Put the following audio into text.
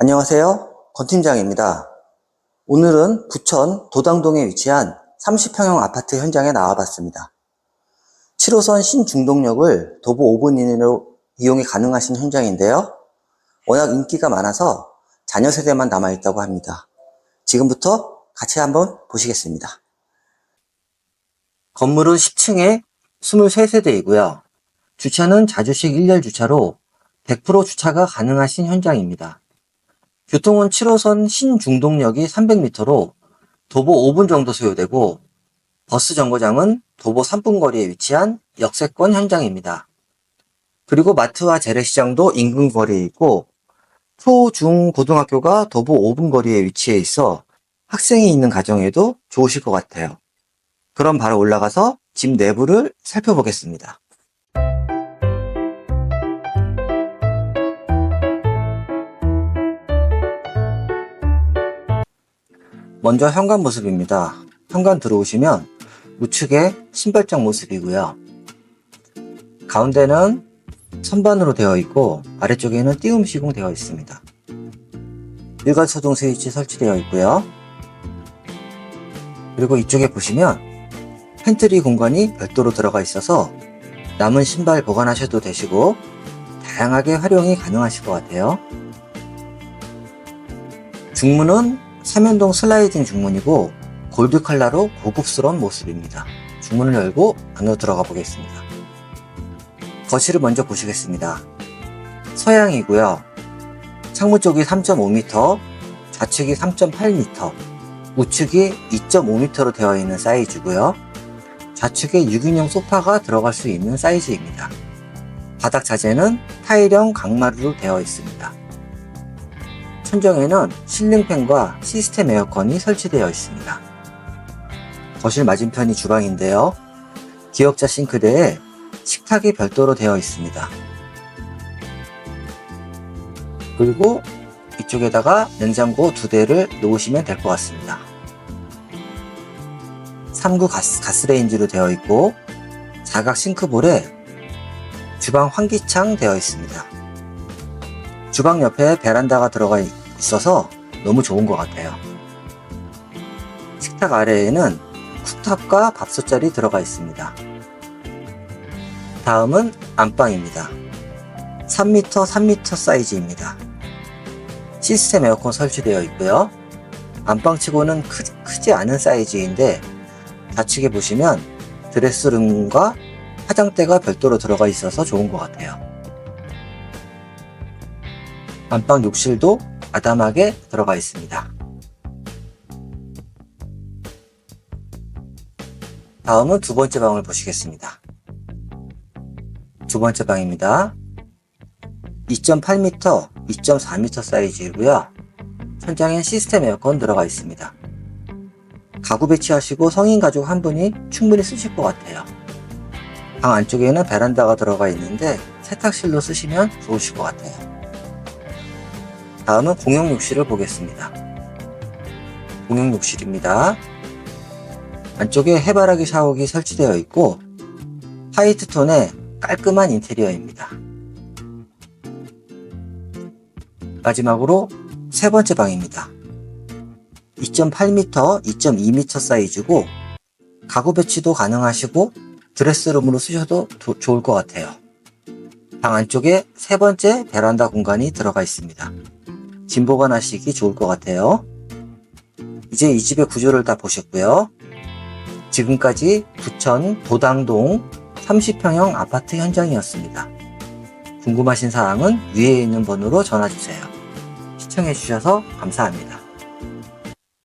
안녕하세요. 권팀장입니다. 오늘은 부천 도당동에 위치한 30평형 아파트 현장에 나와봤습니다. 7호선 신중동역을 도보 5분 이내로 이용이 가능하신 현장인데요. 워낙 인기가 많아서 자녀 세대만 남아있다고 합니다. 지금부터 같이 한번 보시겠습니다. 건물은 10층에 23세대이고요. 주차는 자주식 1열 주차로 100% 주차가 가능하신 현장입니다. 교통은 7호선 신중동역이 300m로 도보 5분 정도 소요되고 버스 정거장은 도보 3분 거리에 위치한 역세권 현장입니다. 그리고 마트와 재래시장도 인근 거리에 있고 초, 중, 고등학교가 도보 5분 거리에 위치해 있어 학생이 있는 가정에도 좋으실 것 같아요. 그럼 바로 올라가서 집 내부를 살펴보겠습니다. 먼저 현관 모습입니다. 현관 들어오시면 우측에 신발장 모습이고요. 가운데는 선반으로 되어 있고 아래쪽에는 띄움 시공 되어 있습니다. 일괄소동 스위치 설치되어 있고요. 그리고 이쪽에 보시면 팬트리 공간이 별도로 들어가 있어서 남은 신발 보관하셔도 되시고 다양하게 활용이 가능하실 것 같아요. 중문은 삼연동 슬라이딩 중문이고 골드 컬러로 고급스러운 모습입니다. 중문을 열고 안으로 들어가 보겠습니다. 거실을 먼저 보시겠습니다. 서양이고요. 창문 쪽이 3.5m, 좌측이 3.8m, 우측이 2.5m로 되어 있는 사이즈고요. 좌측에 6인용 소파가 들어갈 수 있는 사이즈입니다. 바닥 자재는 타일형 강마루로 되어 있습니다. 천정에는 실링팬과 시스템 에어컨이 설치되어 있습니다. 거실 맞은편이 주방인데요. 기역자 싱크대에 식탁이 별도로 되어 있습니다. 그리고 이쪽에다가 냉장고 두 대를 놓으시면 될 것 같습니다. 3구 가스, 가스레인지로 되어 있고 사각 싱크볼에 주방 환기창 되어 있습니다. 주방 옆에 베란다가 들어가 있 어서 너무 좋은 것 같아요. 식탁 아래에는 쿡탑과 밥솥자리 들어가 있습니다. 다음은 안방입니다. 3m, 3m 사이즈입니다. 시스템 에어컨 설치되어 있고요. 안방치고는 크, 크지 않은 사이즈인데 좌측에 보시면 드레스룸과 화장대가 별도로 들어가 있어서 좋은 것 같아요. 안방 욕실도 아담하게 들어가 있습니다. 다음은 두 번째 방을 보시겠습니다. 두 번째 방입니다. 2.8m, 2.4m 사이즈이고요. 천장엔 시스템 에어컨 들어가 있습니다. 가구 배치하시고 성인 가족 한 분이 충분히 쓰실 것 같아요. 방 안쪽에는 베란다가 들어가 있는데 세탁실로 쓰시면 좋으실 것 같아요. 다음은 공용 욕실을 보겠습니다. 공용 욕실입니다. 안쪽에 해바라기 샤워기 설치되어 있고 화이트 톤의 깔끔한 인테리어입니다. 마지막으로 세 번째 방입니다. 2.8m, 2.2m 사이즈고 가구 배치도 가능하시고 드레스룸으로 쓰셔도 도, 좋을 것 같아요. 방 안쪽에 세 번째 베란다 공간이 들어가 있습니다. 짐 보관하시기 좋을 것 같아요. 이제 이 집의 구조를 다 보셨고요. 지금까지 부천 도당동 30평형 아파트 현장이었습니다. 궁금하신 사항은 위에 있는 번호로 전화주세요. 시청해주셔서 감사합니다.